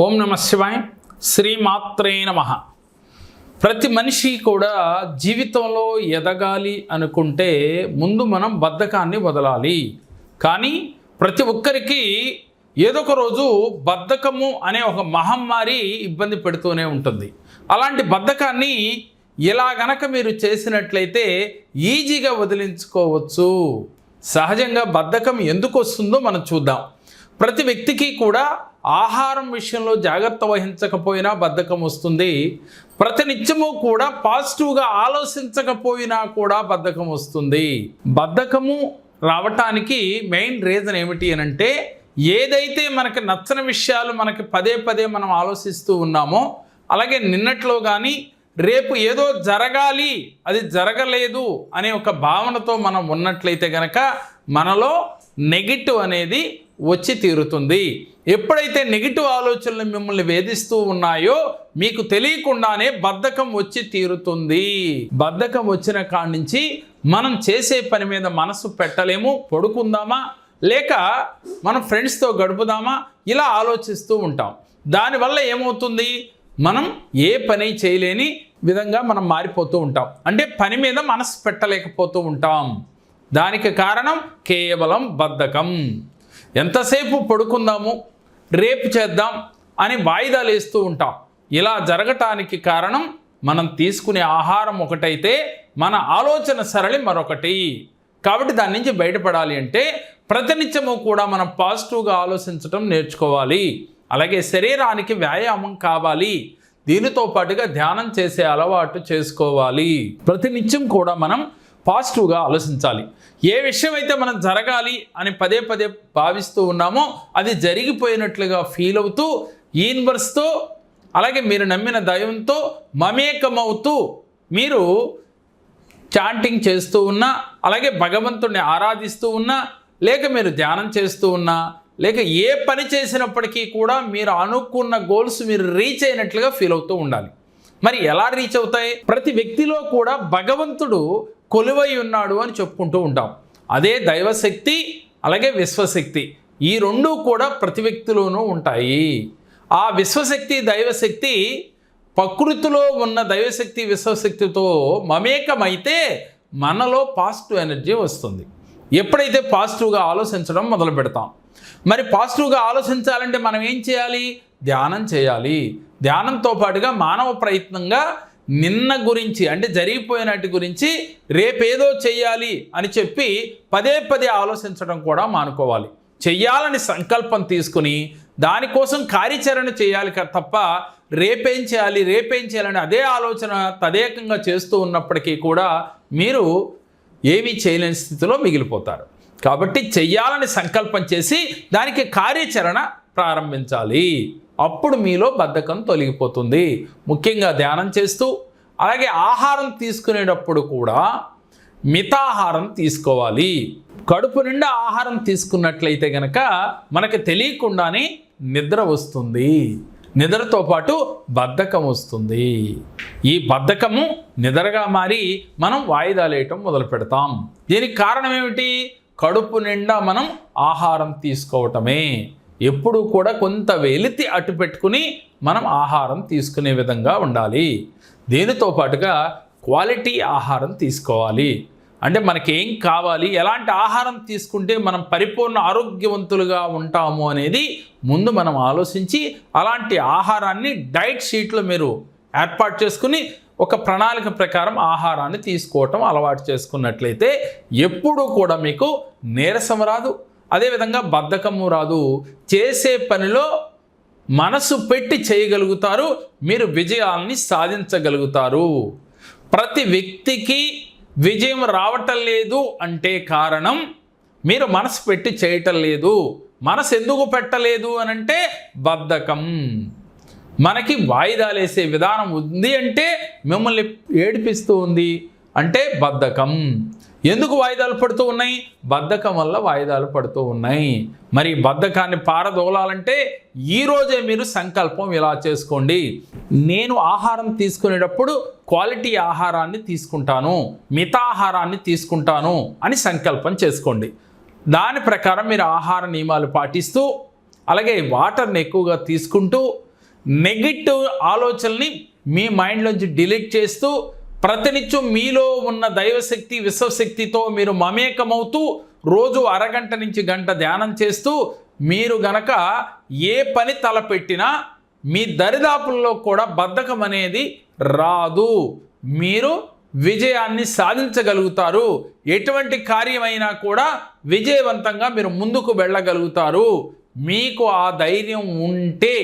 ఓం నమ శివాయ. శ్రీమాత్రే నమ. ప్రతి మనిషి కూడా జీవితంలో ఎదగాలి అనుకుంటే ముందు మనం బద్ధకాన్ని వదలాలి. కానీ ప్రతి ఒక్కరికి ఏదో ఒక రోజు బద్ధకము అనే ఒక మహమ్మారి ఇబ్బంది పెడుతూనే ఉంటుంది. అలాంటి బద్ధకాన్ని ఇలా గనక మీరు చేసినట్లయితే ఈజీగా వదిలించుకోవచ్చు. సహజంగా బద్ధకం ఎందుకు వస్తుందో మనం చూద్దాం. ప్రతి వ్యక్తికి కూడా ఆహారం విషయంలో జాగ్రత్త వహించకపోయినా బద్ధకం వస్తుంది. ప్రతినిత్యము కూడా పాజిటివ్గా ఆలోచించకపోయినా కూడా బద్ధకం వస్తుంది. బద్ధకము రావటానికి మెయిన్ రీజన్ ఏమిటి అని అంటే ఏదైతే మనకి నచ్చని విషయాలు మనకి పదే పదే మనం ఆలోచిస్తూ ఉన్నామో అలాగే నిన్నట్లో కానీ రేపు ఏదో జరగాలి అది జరగలేదు అనే ఒక భావనతో మనం ఉన్నట్లయితే గనక మనలో నెగిటివ్ అనేది వచ్చి తీరుతుంది. ఎప్పుడైతే నెగిటివ్ ఆలోచనలు మిమ్మల్ని వేధిస్తూ ఉన్నాయో మీకు తెలియకుండానే బద్ధకం వచ్చి తీరుతుంది. బద్ధకం వచ్చిన కాడి నుంచి మనం చేసే పని మీద మనసు పెట్టలేము పడుకుందామా? లేక మనం ఫ్రెండ్స్తో గడుపుదామా? ఇలా ఆలోచిస్తూ ఉంటాం. దానివల్ల ఏమవుతుంది? మనం ఏ పని చేయలేని విధంగా మనం మారిపోతూ ఉంటాం. అంటే పని మీద మనసు పెట్టలేకపోతూ ఉంటాం. దానికి కారణం కేవలం బద్ధకం. ఎంతసేపు పడుకుందాము? రేపు చేద్దాం అని వాయిదాలు వేస్తూ ఉంటాం. ఇలా జరగటానికి కారణం మనం తీసుకునే ఆహారం ఒకటైతే మన ఆలోచన సరళి మరొకటి. కాబట్టి దాని నుంచి బయటపడాలి అంటే ప్రతినిత్యము కూడా మనం పాజిటివ్గా ఆలోచించడం నేర్చుకోవాలి. అలాగే శరీరానికి వ్యాయామం కావాలి. దీనితో పాటుగా ధ్యానం చేసే అలవాటు చేసుకోవాలి. ప్రతినిత్యం కూడా మనం పాజిటివ్గా ఆలోచించాలి. ఏ విషయం అయితే మనం జరగాలి అని పదే పదే భావిస్తూ ఉన్నామో అది జరిగిపోయినట్లుగా ఫీల్ అవుతూ యూనివర్స్తో అలాగే మీరు నమ్మిన దైవంతో మమేకమవుతూ మీరు చాంటింగ్ చేస్తూ ఉన్నా అలాగే భగవంతుడిని ఆరాధిస్తూ ఉన్నా లేక మీరు ధ్యానం చేస్తూ ఉన్నా లేక ఏ పని చేసినప్పటికీ కూడా మీరు అనుకున్న గోల్స్ మీరు రీచ్ అయినట్లుగా ఫీల్ అవుతూ ఉండాలి. మరి ఎలా రీచ్ అవుతాయి? ప్రతి వ్యక్తిలో కూడా భగవంతుడు కొలువై ఉన్నాడు అని చెప్పుకుంటూ ఉంటాం. అదే దైవశక్తి అలాగే విశ్వశక్తి ఈ రెండు కూడా ప్రతి వ్యక్తిలోనూ ఉంటాయి. ఆ విశ్వశక్తి దైవశక్తి ప్రకృతిలో ఉన్న దైవశక్తి విశ్వశక్తితో మమేకమైతే మనలో పాజిటివ్ ఎనర్జీ వస్తుంది. ఎప్పుడైతే పాజిటివ్గా ఆలోచించడం మొదలు పెడతాం. మరి పాజిటివ్గా ఆలోచించాలంటే మనం ఏం చేయాలి? ధ్యానం చేయాలి. ధ్యానంతో పాటుగా మానవ ప్రయత్నంగా నిన్న గురించి అంటే జరిగిపోయినటి గురించి రేపేదో చెయ్యాలి అని చెప్పి పదే పదే ఆలోచించడం కూడా మానుకోవాలి. చెయ్యాలని సంకల్పం తీసుకుని దానికోసం కార్యాచరణ చేయాలి తప్ప రేపేం చేయాలి రేపేం చేయాలని అదే ఆలోచన తదేకంగా చేస్తూ ఉన్నప్పటికీ కూడా మీరు ఏమీ చేయలేని స్థితిలో మిగిలిపోతారు. కాబట్టి చెయ్యాలని సంకల్పం చేసి దానికి కార్యాచరణ ప్రారంభించాలి. అప్పుడు మీలో బద్ధకం తొలగిపోతుంది. ముఖ్యంగా ధ్యానం చేస్తూ అలాగే ఆహారం తీసుకునేటప్పుడు కూడా మితాహారం తీసుకోవాలి. కడుపు నిండా ఆహారం తీసుకున్నట్లయితే గనక మనకి తెలియకుండానే నిద్ర వస్తుంది. నిద్రతో పాటు బద్ధకం వస్తుంది. ఈ బద్ధకము నిద్రగా మారి మనం వాయిదాలేయటం మొదలు పెడతాం. దీనికి కారణం ఏమిటి? కడుపు నిండా మనం ఆహారం తీసుకోవటమే. ఎప్పుడు కూడా కొంత వెలితి అటు పెట్టుకుని మనం ఆహారం తీసుకునే విధంగా ఉండాలి. దీనితో పాటుగా క్వాలిటీ ఆహారం తీసుకోవాలి. అంటే మనకి ఏం కావాలి ఎలాంటి ఆహారం తీసుకుంటే మనం పరిపూర్ణ ఆరోగ్యవంతులుగా ఉంటాము అనేది ముందు మనం ఆలోచించి అలాంటి ఆహారాన్ని డైట్ షీట్లో మీరు ఏర్పాటు చేసుకుని ఒక ప్రణాళిక ప్రకారం ఆహారాన్ని తీసుకోవటం అలవాటు చేసుకున్నట్లయితే ఎప్పుడూ కూడా మీకు నీరసం రాదు. అదేవిధంగా బద్ధకము రాదు. చేసే పనిలో మనసు పెట్టి చేయగలుగుతారు. మీరు విజయాల్ని సాధించగలుగుతారు. ప్రతి వ్యక్తికి విజయం రావటం లేదు అంటే కారణం మీరు మనసు పెట్టి చేయటం లేదు. మనసు ఎందుకు పెట్టలేదు అని అంటే బద్ధకం. మనకి వాయిదాలు వేసే విధానం ఉంది అంటే మిమ్మల్ని ఏడిపిస్తూ ఉంది అంటే బద్ధకం. ఎందుకు వాయిదాలు పడుతూ ఉన్నాయి? బద్ధకం వల్ల వాయిదాలు పడుతూ ఉన్నాయి. మరి బద్ధకాన్ని పారదోలాలంటే ఈరోజే మీరు సంకల్పం ఇలా చేసుకోండి. నేను ఆహారం తీసుకునేటప్పుడు క్వాలిటీ ఆహారాన్ని తీసుకుంటాను మితాహారాన్ని తీసుకుంటాను అని సంకల్పం చేసుకోండి. దాని ప్రకారం మీరు ఆహార నియమాలు పాటిస్తూ అలాగే వాటర్ని ఎక్కువగా తీసుకుంటూ నెగిటివ్ ఆలోచనని మీ మైండ్లోంచి డిలీట్ చేస్తూ ప్రతినిత్యం మీలో ఉన్న దైవశక్తి విశ్వశక్తితో మీరు మమేకమవుతూ రోజు అరగంట నుంచి గంట ధ్యానం చేస్తూ మీరు గనక ఏ పని తలపెట్టినా మీ దరిదాపుల్లో కూడా బద్ధకం అనేది రాదు. మీరు విజయాన్ని సాధించగలుగుతారు. ఎటువంటి కార్యమైనా కూడా విజయవంతంగా మీరు ముందుకు వెళ్ళగలుగుతారు. మీకు ఆ ధైర్యం ఉంటే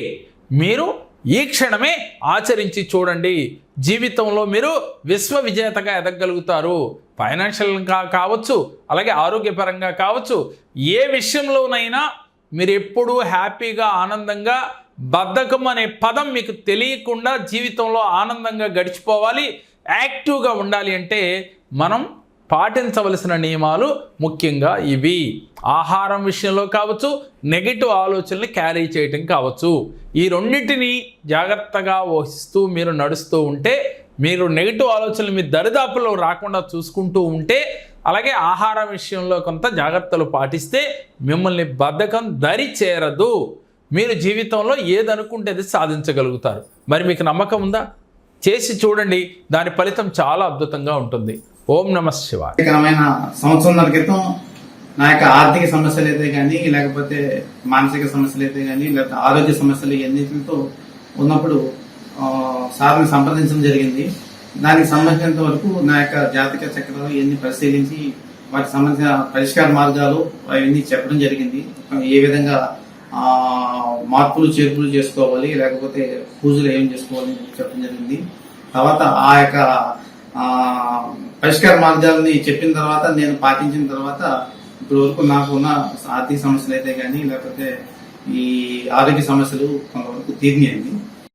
మీరు ఈ క్షణమే ఆచరించి చూడండి. జీవితంలో మీరు విశ్వ విజేతగా ఎదగలుగుతారు. ఫైనాన్షియల్గా కావచ్చు అలాగే ఆరోగ్యపరంగా కావచ్చు ఏ విషయంలోనైనా మీరు ఎప్పుడూ హ్యాపీగా ఆనందంగా బద్ధకం అనే పదం మీకు తెలియకుండా జీవితంలో ఆనందంగా గడిచిపోవాలి యాక్టివ్గా ఉండాలి అంటే మనం పాటించవలసిన నియమాలు ముఖ్యంగా ఇవి. ఆహారం విషయంలో కావచ్చు నెగిటివ్ ఆలోచనలు క్యారీ చేయటం కావచ్చు. ఈ రెండింటిని జాగ్రత్తగా వహిస్తూ మీరు నడుస్తూ ఉంటే మీరు నెగిటివ్ ఆలోచనలు మీ దరిదాపులో రాకుండా చూసుకుంటూ ఉంటే అలాగే ఆహారం విషయంలో కొంత జాగ్రత్తలు పాటిస్తే మిమ్మల్ని బద్ధకం దరి చేరదు. మీరు జీవితంలో ఏదనుకుంటే అది సాధించగలుగుతారు. మరి మీకు నమ్మకం ఉందా? చేసి చూడండి దాని ఫలితం చాలా అద్భుతంగా ఉంటుంది. ఓం నమ శివాయ. సంవత్సరం క్రితం నా యొక్క ఆర్థిక సమస్యలు అయితే కానీ లేకపోతే మానసిక సమస్యలు అయితే కానీ లేకపోతే ఆరోగ్య సమస్యలు ఎన్నిటితో ఉన్నప్పుడు సార్ని సంప్రదించడం జరిగింది. దానికి సంబంధించినంత వరకు నా యొక్క జాతక చక్రాలు ఇవన్నీ పరిశీలించి వాటికి సంబంధించిన పరిష్కార మార్గాలు అవన్నీ చెప్పడం జరిగింది. ఏ విధంగా మార్పులు చేర్పులు చేసుకోవాలి లేకపోతే పూజలు ఏం చేసుకోవాలి చెప్పడం జరిగింది. తర్వాత ఆ యొక్క పరిష్కార మార్గాలని చెప్పిన తర్వాత నేను పాటించిన తర్వాత ఇప్పటి వరకు నాకు ఉన్న ఆర్థిక సమస్యలు అయితే కానీ లేకపోతే ఈ ఆరోగ్య సమస్యలు కొంతవరకు తీరినాయండి.